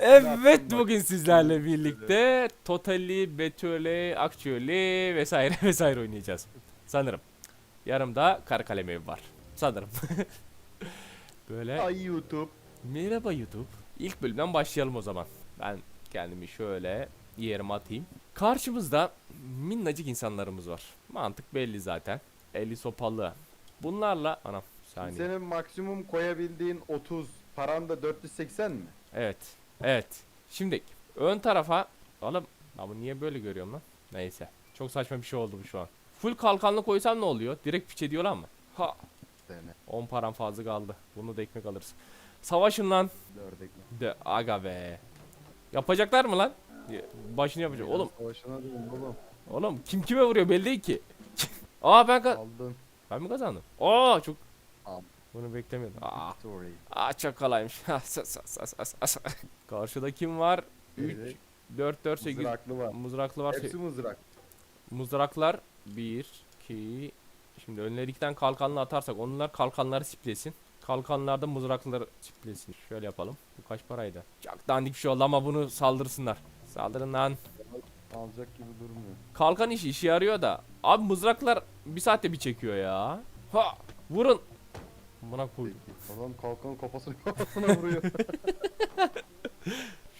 evet bugün sizlerle birlikte Totally, Betörle, Actually vesaire vesaire oynayacağız. Sanırım. Yarımda kara kalem evi var. Sanırım. Böyle. Ay YouTube. Merhaba YouTube. İlk bölümden başlayalım o zaman. Ben kendimi şöyle yerime atayım. Karşımızda minnacık insanlarımız var. Mantık belli zaten. Eli sopalı. Bunlarla... Anam saniye. Senin maksimum koyabildiğin 30. Paran da 480 mi? Evet. Evet. Şimdi ön tarafa... Oğlum ya bu niye böyle görüyorum lan? Neyse. Çok saçma bir şey oldu bu şu an. Full kalkanlı koysam ne oluyor? Direkt piç ediyorlar mı? Ha. Sene. 10 param fazla kaldı. Bunu da ekmek alırız. Savaşın lan. Dördek. De aga be. Yapacaklar mı lan? Başını yapacak. Oğlum, Savaşına dön oğlum. oğlum kim kime vuruyor belli değil ki. Aa ben ka- Aldın. ben mi kazandım? Aa çok Al. Bunu beklemiyordum. Aa, aa çok kolaymış. Karşıda kim var? 3 Evet. 4 4 8 Mızraklı var. mızraklı var. Hepsi mızrak. Mızraklar 1 2 Şimdi önlerikten kalkanlı atarsak onlar kalkanları siplesin. Kalkanlarda mızrakları siplesin. Şöyle yapalım. Bu kaç paraydı? Çok dandik bir şey oldu ama bunu saldırsınlar. Saldırın lan. Alacak gibi durmuyor. Kalkan işi işe yarıyor da. Abi mızraklar bir saatte bir çekiyor ya. Ha vurun. Buna koy. Peki. Adam kalkanın kafasını kafasına vuruyor.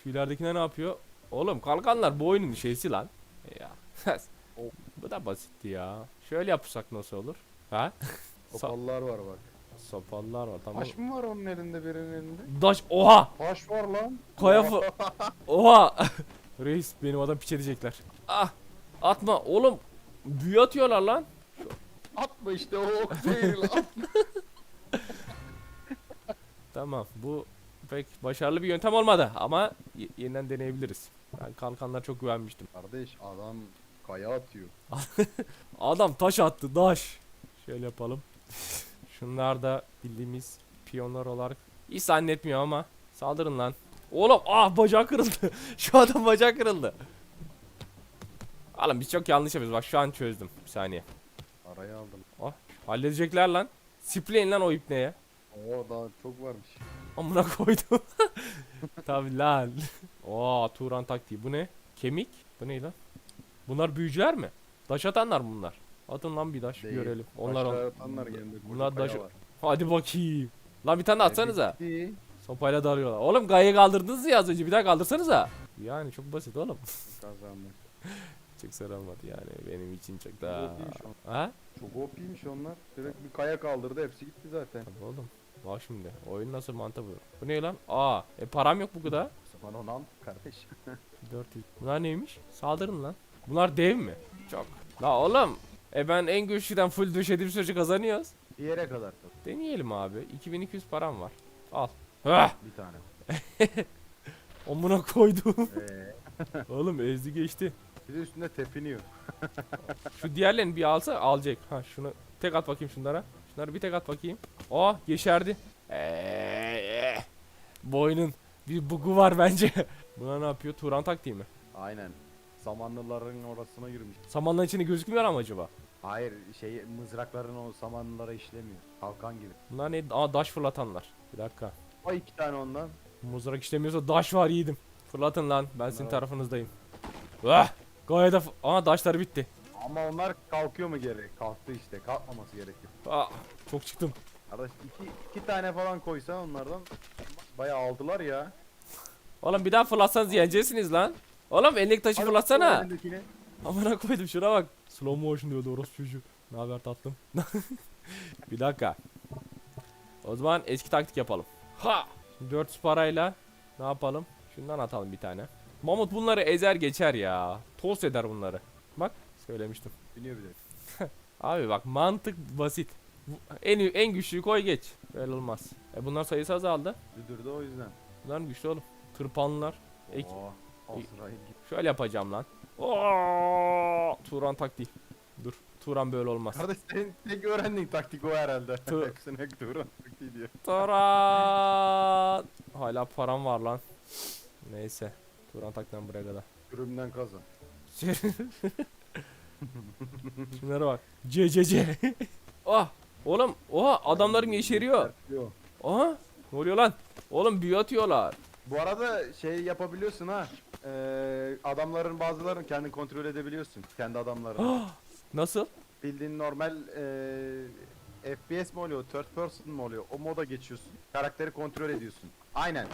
Şu ileridekine ne yapıyor? Oğlum kalkanlar bu oyunun şeysi lan. Ya. bu da basitti ya. Şöyle yapırsak nasıl olur? Ha? Kapalılar var bak. Sopalılar var tamam. Taş mı var onun elinde birinin elinde? Daş oha Taş var lan. kaya oha reis benim adam piç edecekler ah atma oğlum büyü atıyorlar lan Atma işte o ok değil lan. Tamam bu pek başarılı bir yöntem olmadı ama yeniden deneyebiliriz. Ben kalkanlara çok güvenmiştim. Kardeş adam kaya atıyor. adam taş attı taş. Şöyle yapalım. Şunlar da bildiğimiz piyonlar olarak hiç zannetmiyor ama saldırın lan. Oğlum ah bacağı kırıldı. Şu adam bacağı kırıldı. Oğlum biz çok yanlış yapıyoruz. Bak şu an çözdüm. Bir saniye. Araya aldım. Ah halledecekler lan. Sipleyin lan o ipneye. Oo daha çok varmış. Amına koydum. Tabi lan. Oo Turan taktiği bu ne? Kemik? Bu ne lan? Bunlar büyücüler mi? Daş atanlar mı bunlar. Atın lan bir daş Değil. görelim. Onlar Taşlar on. atanlar geldi. Bunlar kaya var. Hadi bakayım. Lan bir tane de atsanıza. Bitti. Sopayla darıyorlar. Oğlum gayı kaldırdınız ya az önce. Bir daha kaldırsanıza. Yani çok basit oğlum. Kazandı. Çok sarılmadı yani benim için çok Çok daha. OP'ymiş o. Ha? Çok OP'ymiş onlar. Direkt bir kaya kaldırdı hepsi gitti zaten. Tabii oğlum. Bak şimdi. Oyun nasıl mantığı bu. Bu ne lan? Aa. E param yok bu kadar. Bana onu al kardeş. 400. Bunlar neymiş? Saldırın lan. Bunlar dev mi? Çok. La oğlum. E ben en güçlüden full düşediğim sürece kazanıyoruz. Bir yere kadar. Deneyelim abi. 2200 param var. Al. Hah! Bir tane. Omuna koydum. Ee, oğlum ezdi geçti. bir de üstünde tepiniyor. Şu diğerlerini bir alsa alacak. Ha şunu tek at bakayım şunlara. Şunları bir tek at bakayım. Oh yeşerdi. Eee. Bu oyunun bir bugu var bence. Buna ne yapıyor? Turan taktiği mi? Aynen. Samanlıların orasına girmiş. Samanların içinde gözükmüyor ama acaba? Hayır şey mızrakların o samanlılara işlemiyor. Kalkan gibi. Bunlar ne? Aa daş fırlatanlar. Bir dakika. O iki tane ondan. Mızrak işlemiyorsa daş var yiğidim. Fırlatın lan ben sizin tarafınızdayım. Ah! Gayet de Aa daşlar bitti. Ama onlar kalkıyor mu geri? Kalktı işte. Kalkmaması gerekiyor. Aa, çok çıktım. Kardeş iki, iki tane falan koysa onlardan bayağı aldılar ya. Oğlum bir daha fırlatsanız yeneceksiniz lan. Oğlum elindeki taşı Hadi fırlatsana. elindekini. Amına koydum şuna bak. Slow motion diyordu orospu çocuğu. Ne haber tatlım? bir dakika. O zaman eski taktik yapalım. Ha! 400 parayla ne yapalım? Şundan atalım bir tane. Mamut bunları ezer geçer ya. Tost eder bunları. Söylemiştim. Biniyor bir de. Abi bak mantık basit. En en güçlüyü koy geç. Böyle olmaz. E bunlar sayısı azaldı. Müdür de o yüzden. Bunlar güçlü oğlum. Tırpanlılar. Ek- Oo, Azrail gibi. Şöyle yapacağım lan. Oo! Turan taktiği. Dur. Turan böyle olmaz. Kardeş senin tek öğrendiğin taktik o herhalde. Tı- Hepsine duran taktiği diyor. Turan. Hala param var lan. Neyse. Turan taktiğinden buraya kadar. Ürümden kazan. Şunlara bak. C C C. Ah! Oğlum, oha adamların yeşeriyor. Yok. Aha! Ne oluyor lan? Oğlum büyü atıyorlar. Bu arada şey yapabiliyorsun ha. Ee, adamların bazılarını kendin kontrol edebiliyorsun. Kendi adamlarını. Nasıl? Bildiğin normal ee, FPS mi oluyor, third person mu oluyor? O moda geçiyorsun. Karakteri kontrol ediyorsun. Aynen.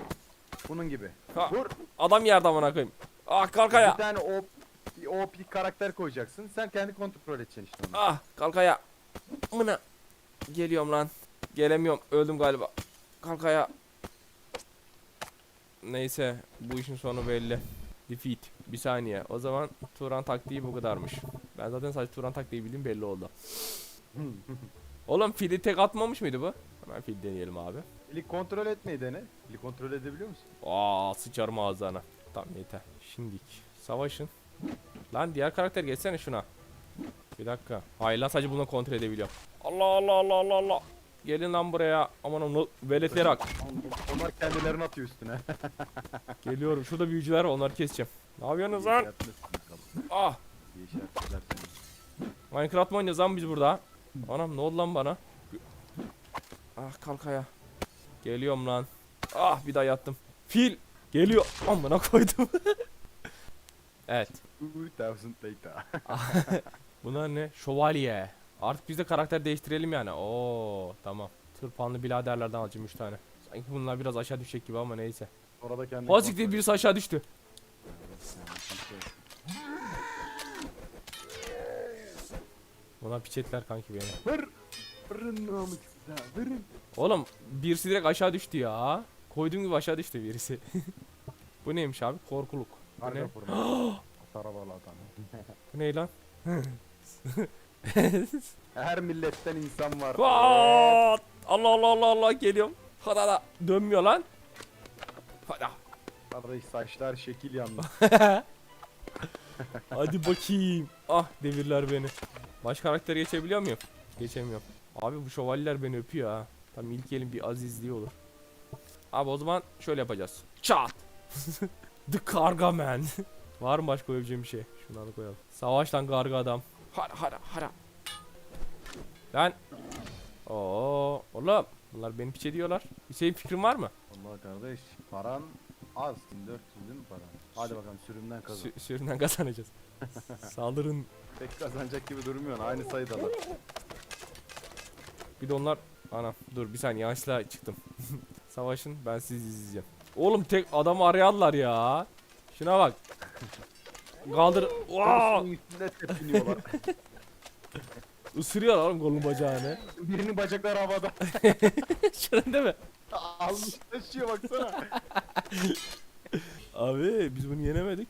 Bunun gibi. Ha, Vur. adam yerde amına koyayım. Ah kalk Bir ayağa. tane OP, bir OP karakter koyacaksın. Sen kendi kontrol edeceksin işte onu. Ah kalk ayağa. Amına. Geliyorum lan. Gelemiyorum. Öldüm galiba. Kalk ayağa. Neyse bu işin sonu belli. Defeat. Bir saniye. O zaman Turan taktiği bu kadarmış. Ben zaten sadece Turan taktiği bildiğim belli oldu. Oğlum fili tek atmamış mıydı bu? Hemen fil deneyelim abi. Fili kontrol etmeyi dene. Fili kontrol edebiliyor musun? Aa sıçarım ağzına. Tamam yeter. Şimdik. Savaşın. Lan diğer karakter geçsene şuna. Bir dakika. Hayır lan sadece bunu kontrol edebiliyorum. Allah Allah Allah Allah Allah. Gelin lan buraya. Aman onu veletlere bak. Onlar kendilerini atıyor üstüne. Geliyorum. Şurada büyücüler var onları keseceğim. Ne yapıyorsunuz lan? Ah. Minecraft mı oynuyoruz lan biz burada? Anam ne oldu lan bana? Ah kalk ayağa. Geliyorum lan. Ah bir daha yattım. Fil. Geliyor. Amına koydum. evet. 2000 data. Bunlar ne? Şövalye. Artık biz de karakter değiştirelim yani. Oo tamam. Tırpanlı biraderlerden alacağım 3 tane. Sanki bunlar biraz aşağı düşecek gibi ama neyse. Orada kendi Azıcık değil birisi aşağı düştü. Bunlar piçetler kanki beni. Vır. Vırın namuksuzlar. Vırın. Oğlum birisi direkt aşağı düştü ya. Koyduğum gibi aşağı düştü birisi. Bu neymiş abi? Korkuluk. Bu ne? Adam. Bu ne lan? Her milletten insan var. Vaat! Allah Allah Allah Allah geliyorum. Hadi. Dönmüyor lan. Hadi. Kardeş saçlar şekil yalnız. Hadi bakayım. Ah devirler beni. Baş karakter geçebiliyor muyum? Geçemiyorum. Abi bu şövalyeler beni öpüyor ha. Tam ilk elin bir azizliği olur. Abi o zaman şöyle yapacağız. Çat. The Karga Man. Var mı başka koyabileceğim bir şey? Şunları koyalım. Savaş lan karga adam. Hara hara hara. Lan. Oo, oğlum. Bunlar beni piç ediyorlar. Bir şeyin fikrin var mı? Allah kardeş. Paran az. 1400 değil mi paran? Hadi bakalım sürümden kazan. Sü- süründen kazanacağız. Saldırın. Pek kazanacak gibi durmuyorsun. Aynı sayıdalar. Bir de onlar... Ana dur bir saniye yanlışlıkla çıktım. Savaşın ben sizi izleyeceğim. Oğlum tek adamı arayanlar ya. Şuna bak. Kaldır. Wow! Üstünde tepiniyorlar. Isırıyor oğlum kolun bacağını. Birinin bacakları havada. Şuna değil mi? Almış taşıyor baksana. Abi biz bunu yenemedik.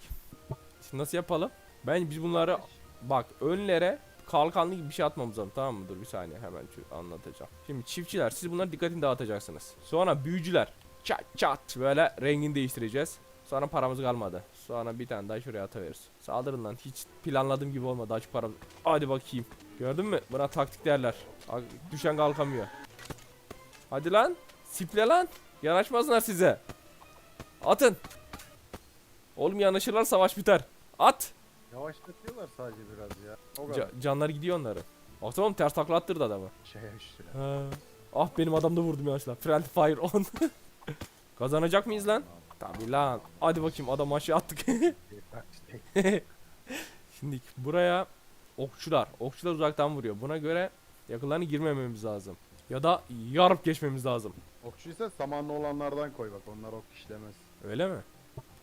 Şimdi nasıl yapalım? Ben biz bunları bak önlere kalkanlı gibi bir şey atmamız lazım tamam mı? Dur bir saniye hemen anlatacağım. Şimdi çiftçiler siz bunların dikkatini dağıtacaksınız. Sonra büyücüler çat çat böyle rengini değiştireceğiz. Sonra paramız kalmadı. Sonra bir tane daha şuraya atabiliriz. Saldırın lan. Hiç planladığım gibi olmadı. Açık param. Hadi bakayım. Gördün mü? Buna taktik derler. Bak, Düşen kalkamıyor. Hadi lan. Siple lan. Yanaşmazlar size. Atın. Oğlum yanaşırlar savaş biter. At. Yavaşlatıyorlar sadece biraz ya. O kadar. Ca- canları gidiyor onların. Baksana oğlum ters takla attırdı adamı. Şey işte. Ha. Ah benim adamda vurdum yanlışlıkla. Friendly fire on. Kazanacak mıyız lan? Tabii lan. Hadi bakayım adam aşağı attık. Şimdi buraya okçular. Okçular uzaktan vuruyor. Buna göre yakınlarına girmememiz lazım. Ya da yarıp geçmemiz lazım. Okçuysa samanlı olanlardan koy bak onlar ok işlemez. Öyle mi?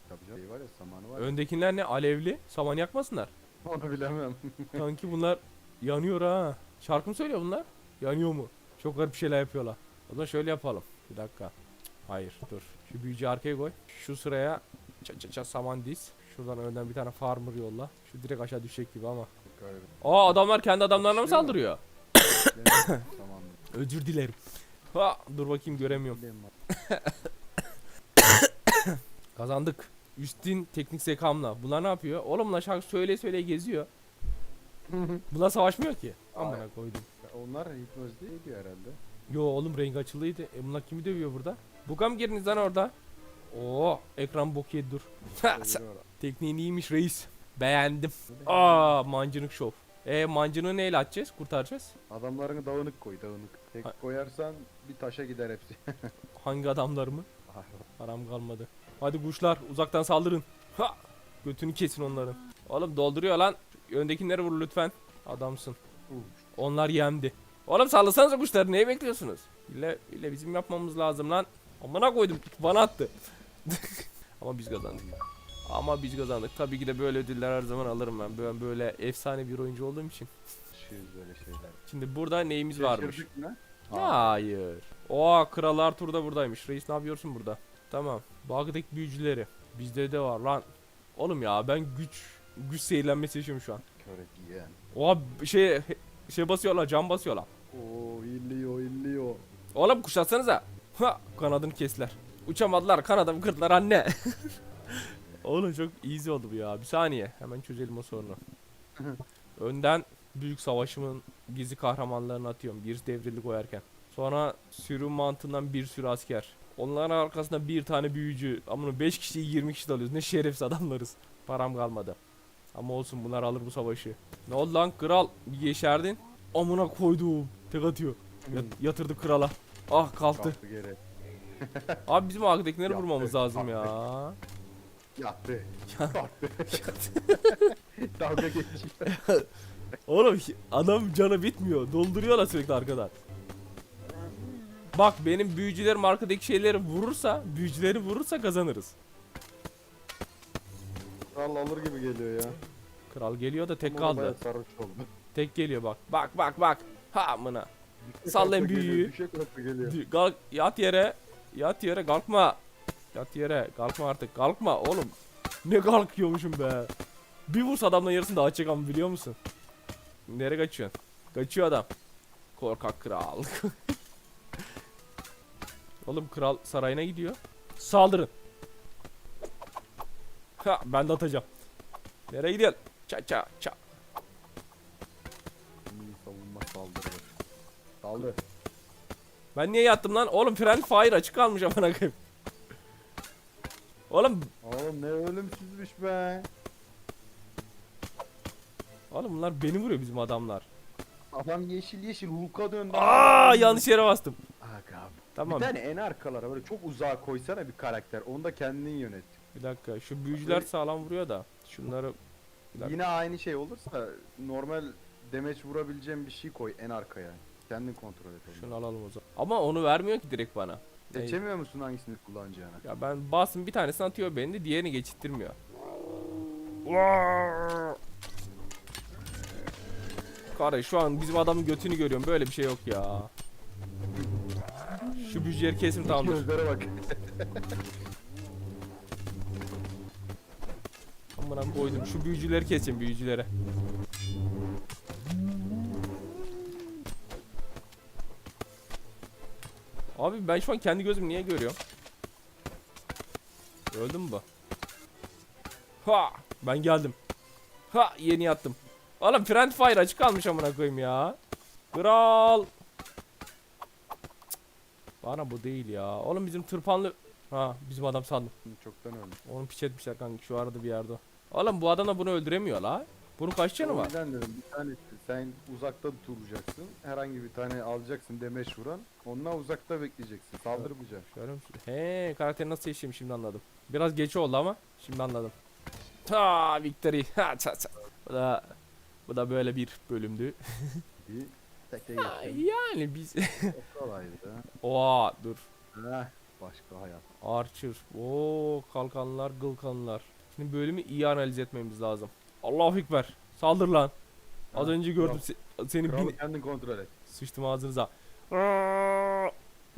Tabii canım. Şey var ya samanı var ya. Öndekiler ne? Alevli. Saman yakmasınlar. Onu bilemem. Kanki bunlar yanıyor ha. Şarkı mı söylüyor bunlar? Yanıyor mu? Çok garip şeyler yapıyorlar. O zaman şöyle yapalım. Bir dakika. Hayır dur. Şu büyücü arkaya koy. Şu sıraya ça ça ça saman diz. Şuradan önden bir tane farmer yolla. Şu direkt aşağı düşecek gibi ama. Aa adamlar kendi adamlarına mı mu? saldırıyor? Samanlı. Özür dilerim. Ha dur bakayım göremiyorum. Kazandık. Üstün teknik zekamla. Bunlar ne yapıyor? Oğlum bunlar şarkı söyle söyle geziyor. Bunlar savaşmıyor ki. Amına koydum. Onlar hipnoz değil diyor herhalde. Yo oğlum renk açılıydı. E bunlar kimi dövüyor burada? Buga mı girdiniz lan orada? Oo ekran bok yedi dur. Tekniğin iyiymiş reis. Beğendim. Aa mancınık şov. E mancınığı neyle atacağız? Kurtaracağız. Adamlarını dağınık koy dağınık. Tek Ha- koyarsan bir taşa gider hepsi. Hangi adamlar mı? Param kalmadı. Hadi kuşlar uzaktan saldırın. Ha! Götünü kesin onların. Oğlum dolduruyor lan. Öndekileri vur lütfen. Adamsın. Onlar yemdi. Oğlum sallasanıza kuşları neye bekliyorsunuz? İlle, ille bizim yapmamız lazım lan. Amına koydum bana attı. Ama biz kazandık. Ama biz kazandık. Tabii ki de böyle ödüller her zaman alırım ben. Ben böyle efsane bir oyuncu olduğum için. Şey böyle şeyler. Şimdi burada neyimiz varmış? Şaşırdık mı? Hayır. O Kral Arthur da buradaymış. Reis ne yapıyorsun burada? Tamam. Bagdaki büyücüleri. Bizde de var lan. Oğlum ya ben güç güç seyirlenmesi yaşıyorum şu an. Kör diyen. Oha şey şey basıyorlar cam basıyorlar. Oo illiyor illiyor. Oğlum kuşatsanıza. Ha kanadını kestiler. Uçamadılar kanadımı kırdılar anne. Oğlum çok easy oldu bu ya. Bir saniye hemen çözelim o sorunu. Önden büyük savaşımın gizli kahramanlarını atıyorum. Bir devrilli koyarken. Sonra sürü mantığından bir sürü asker. Onların arkasında bir tane büyücü. Ama 5 kişiyi 20 kişi de alıyoruz. Ne şerefsiz adamlarız. Param kalmadı. Ama olsun bunlar alır bu savaşı. Ne oldu lan kral? Bir yeşerdin. Amına koydum. Tek atıyor. Yat- yatırdı krala. Ah kalktı. Kalktı geri. Abi bizim arkadakileri Yaptı, vurmamız lazım ya. Yattı. Kalktı. Dalga geçiyor. Oğlum adam canı bitmiyor. Dolduruyorlar sürekli arkadan. Bak benim büyücülerim arkadaki şeyleri vurursa, büyücüleri vurursa kazanırız. Kral alır gibi geliyor ya. Kral geliyor da tek kaldı. bayağı sarhoş oldu. Tek geliyor bak. Bak bak bak. Ha amına. Sallayın büyüğü. Düşe kalktı geliyor. Dü- Kalk yat yere. Yat yere kalkma. Yat yere. Kalkma artık. Kalkma oğlum. Ne kalkıyormuşum be. Bir vursa adamla yarısını daha çekam biliyor musun? Nereye kaçıyorsun? Kaçıyor adam. Korkak kral. oğlum kral sarayına gidiyor. Saldırın. Ha ben de atacağım. Nereye gidiyorsun? Ça ça ça. Ben niye yattım lan? Oğlum friend fire açık kalmış amına koyayım. Oğlum Oğlum ne ölümsüzmüş be. Oğlum bunlar beni vuruyor bizim adamlar. Adam yeşil yeşil Hulk'a döndü. Aa yanlış yere bastım. Aga. Tamam. Bir tane en arkalara böyle çok uzağa koysana bir karakter. Onu da kendin yönet. Bir dakika. Şu büyücüler sağlam vuruyor da. Şunları Bir dakika. Yine aynı şey olursa normal demeç vurabileceğim bir şey koy en arkaya. Kendin kontrol et onu. şunu alalım o zaman. Ama onu vermiyor ki direkt bana. Seçemiyor musun hangisini kullanacağını? Ya ben bastım bir tanesini atıyor beni de diğerini geçittirmiyor. Kardeş şu an bizim adamın götünü görüyorum. Böyle bir şey yok ya. Şu büyücüleri kesim tamamdır. Gözlere bak. Amına koydum. Şu büyücüleri kesin büyücülere. Abi ben şu an kendi gözüm niye görüyorum? Öldü mü bu? Ha! Ben geldim. Ha! Yeni yattım. Oğlum friend fire açık kalmış amına koyayım ya. Kral. Bana bu değil ya. Oğlum bizim tırpanlı... Ha bizim adam sandım. Çoktan ölmüş. Onu piç etmişler kanka şu arada bir yerde. Oğlum bu adam da bunu öldüremiyor la. Bunun kaç canı O var? yüzden dedim bir tanesi sen uzakta duracaksın. Herhangi bir tane alacaksın demeç vuran. Ondan uzakta bekleyeceksin. Saldırmayacaksın. Şöyle mi? He karakteri nasıl seçeyim şimdi anladım. Biraz geç oldu ama şimdi anladım. Ta victory. Ha ça ça. Bu da bu da böyle bir bölümdü. Bir Ha, yani biz Çok kolaydı. Oha dur. Heh, başka hayat. Archer. Oo kalkanlar, gılkanlar. Şimdi bölümü iyi analiz etmemiz lazım. Allahu ekber. Saldır lan. Az Ha, önce gördüm kral. se- seni Kralı bin kendin kontrol et. sıçtım ağzınıza.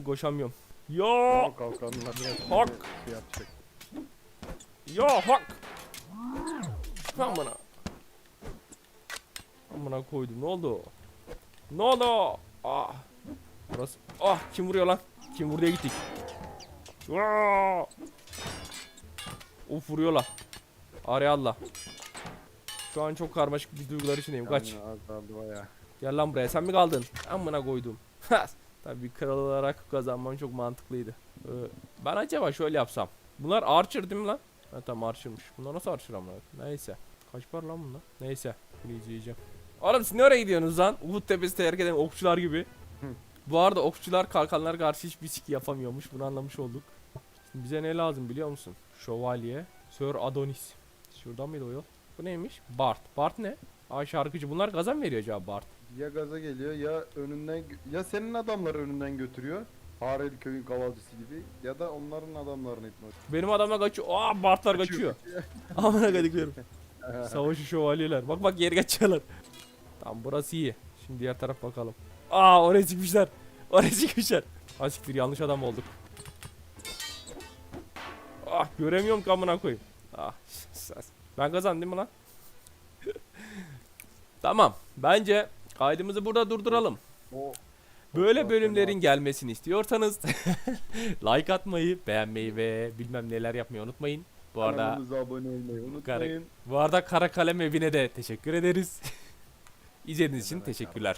Koşamıyorum. Yo Tamam kalkanlar biraz Hak. şey yapacak. yo hak. Amına. Amına koydum. Ne oldu? Ne oldu? Ah. Burası. Ah kim vuruyor lan? Kim vurduya gittik. Aa! Of vuruyorlar. Araya Allah. Şu an çok karmaşık bir duygular içindeyim. Kaç. Azaldı baya. Gel lan buraya sen mi kaldın? Amına koydum. Tabii kral olarak kazanmam çok mantıklıydı. Ee, ben acaba şöyle yapsam. Bunlar Archer değil mi lan? Ha tamam Archer'mış. Bunlar nasıl Archer amına? Neyse. Kaç var lan bunlar? Neyse. Bunu izleyeceğim. Oğlum siz nereye gidiyorsunuz lan? Uhud tepesi terk eden okçular gibi. Bu arada okçular kalkanlar karşı hiçbir sik yapamıyormuş. Bunu anlamış olduk. Şimdi bize ne lazım biliyor musun? Şövalye. Sir Adonis. Şuradan mıydı o yol? Bu neymiş? Bart. Bart ne? Aa şarkıcı. Bunlar gaza mı veriyor acaba Bart? Ya gaza geliyor ya önünden ya senin adamları önünden götürüyor. Hareli köyün kavalcısı gibi ya da onların adamlarını itmek. Benim adamlar kaçıyor. Aa Bartlar kaçıyor. Amına kadıklıyorum. Savaşı şövalyeler. Bak bak geri kaçıyorlar. Tamam burası iyi. Şimdi diğer taraf bakalım. Aa oraya çıkmışlar. Oraya çıkmışlar. Ha siktir yanlış adam olduk. Ah göremiyorum kamına koyayım. Ah. Ben kazandım mı lan? tamam. Bence kaydımızı burada durduralım. Böyle bölümlerin gelmesini istiyorsanız like atmayı, beğenmeyi ve bilmem neler yapmayı unutmayın. Bu arada Kanalımıza abone olmayı kara, unutmayın. bu arada Kara Kalem evine de teşekkür ederiz. İzlediğiniz için teşekkürler.